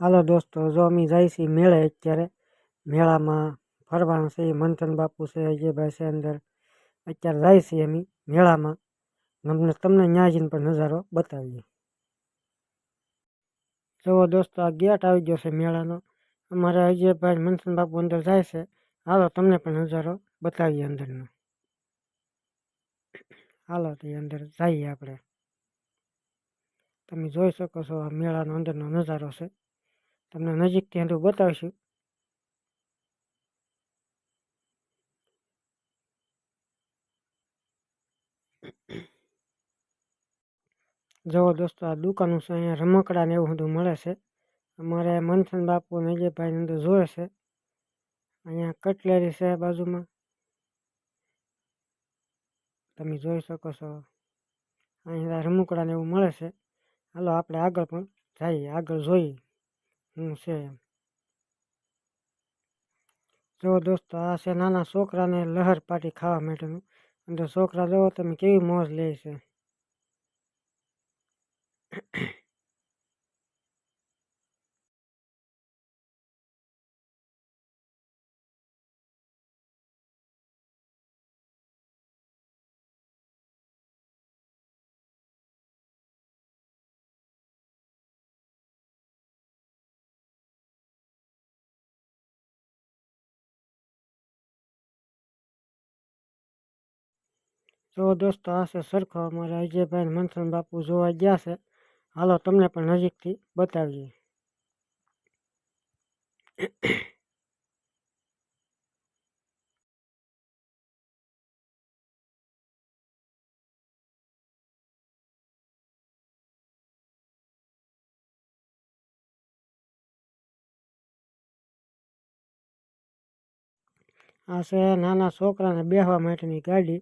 હાલો દોસ્તો, જો અમે જાય છીએ મેળે અત્યારે, મેળામાં ફરવાનું છે મંથન બાપુ છે, અજયભાઈ છે અંદર. અત્યારે જાય છીએ અમે મેળામાં. અમને તમને જઈને પણ નજારો બતાવીએ. જુઓ દોસ્તો, આ ગેટ આવી ગયો છે મેળાનો. અમારે અજયભાઈ મંથન બાપુ અંદર જાય છે. હાલો તમને પણ નજારો બતાવીએ અંદરનો. હાલો તો અંદર જઈએ આપણે. તમે જોઈ શકો છો આ મેળાનો અંદરનો નજારો છે. તમને નજીકથી અંદર બતાવીશું. જુઓ દોસ્તો, આ દુકાન છે, અહીંયા રમકડા ને એવું બધું મળે છે. અમારે મંથન બાપુ અને અજયભાઈ અંદર જોવે છે. અહીંયા કટલેરી છે બાજુમાં. તમે જોઈ શકો છો. અહીંયા રમકડા ને એવું મળે છે. હાલો, આપણે આગળ પણ જઈએ, આગળ જોઈએ. છે જો દોસ્તો આ છે નાના છોકરાને લહર પાટી ખાવા માટેનું અંદર છોકરા જોવો તમે કેવી મોજ લે છે જો દોસ્તો આ છે સરખો અમારે અજયભાઈ અને મંથન બાપુ જોવા ગયા છે હાલો તમને પણ નજીકથી બતાવીએ આ છે નાના છોકરાને બેસવા માટેની ગાડી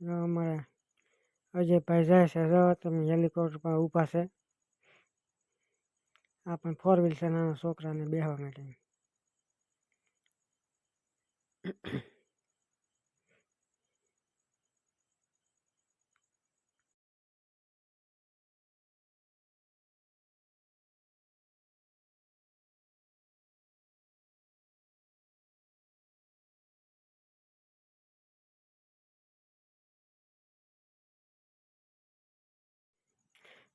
અમારે અજયભાઈ જાય છે જો તમે ઊભા છે. આ પણ ફોર વ્હીલ છે નાના છોકરાને બેહવા માટે.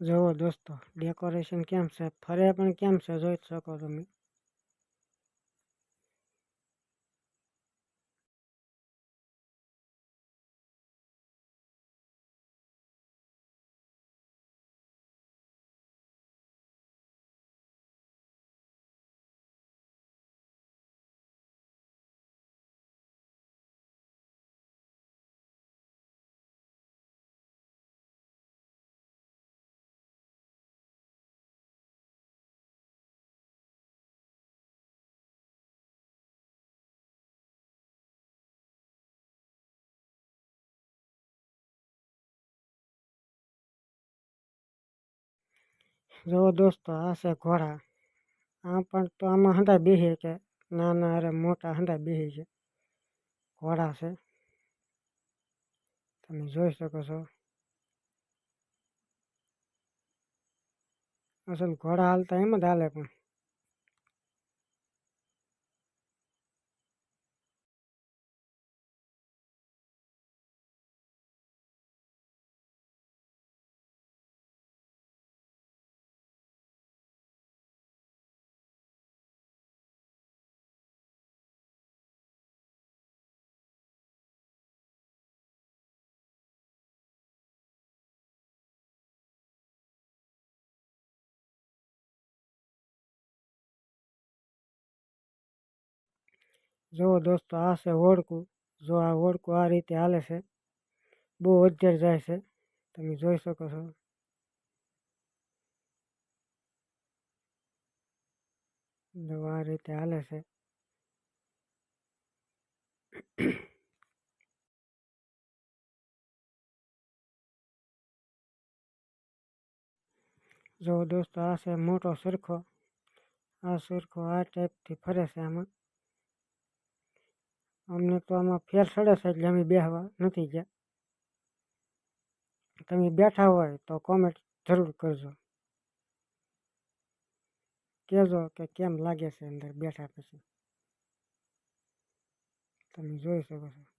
જુઓ દોસ્તો ડેકોરેશન કેમ છે ફરે પણ કેમ છે જોઈ શકો તમે જો દોસ્તો આ છે ઘોડા. આ પણ તો આમાં હંધા બેસી કે નાના અરે મોટા હંધા બેસી છે. ઘોડા છે. તમે જોઈ શકો છો. અસલ ઘોડા હાલતા એમ જ હાલે પણ. જુઓ દોસ્તો આ છે ઓળકું જો આ ઓળકું આ રીતે હાલે છે બહુ અત્યારે જાય છે તમે જોઈ શકો છો જો આ રીતે હાલે છે જો દોસ્તો આ છે મોટો સરખો આ સરખો આ ટાઈપથી ફરે છે આમાં અમને તો આમાં ફેર સડે છે એટલે અમે બેહવા નથી ગયા. તમે બેઠા હોય તો કોમેન્ટ જરૂર કરજો. કહેજો કે કેમ લાગે છે અંદર બેઠા પછી. તમે જોઈ શકો છો.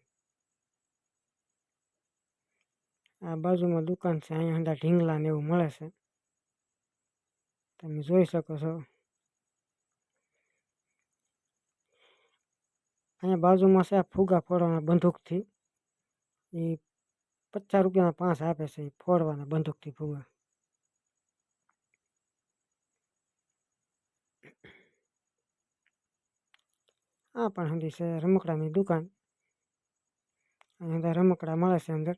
આ બાજુમાં દુકાન છે, અહીંયા અંદર ઢીંગલા ને એવું મળે છે. તમે જોઈ શકો છો. અહીંયા બાજુમાં છે આ ફુગા ફોડવાના બંદૂકથી. એ પચાસ રૂપિયાના પાંચ આપે છે એ ફોડવાના બંદૂકથી ફુગા. આ પણ હંધી છે રમકડાની દુકાન. અહીંયા અંદર રમકડા મળે છે અંદર.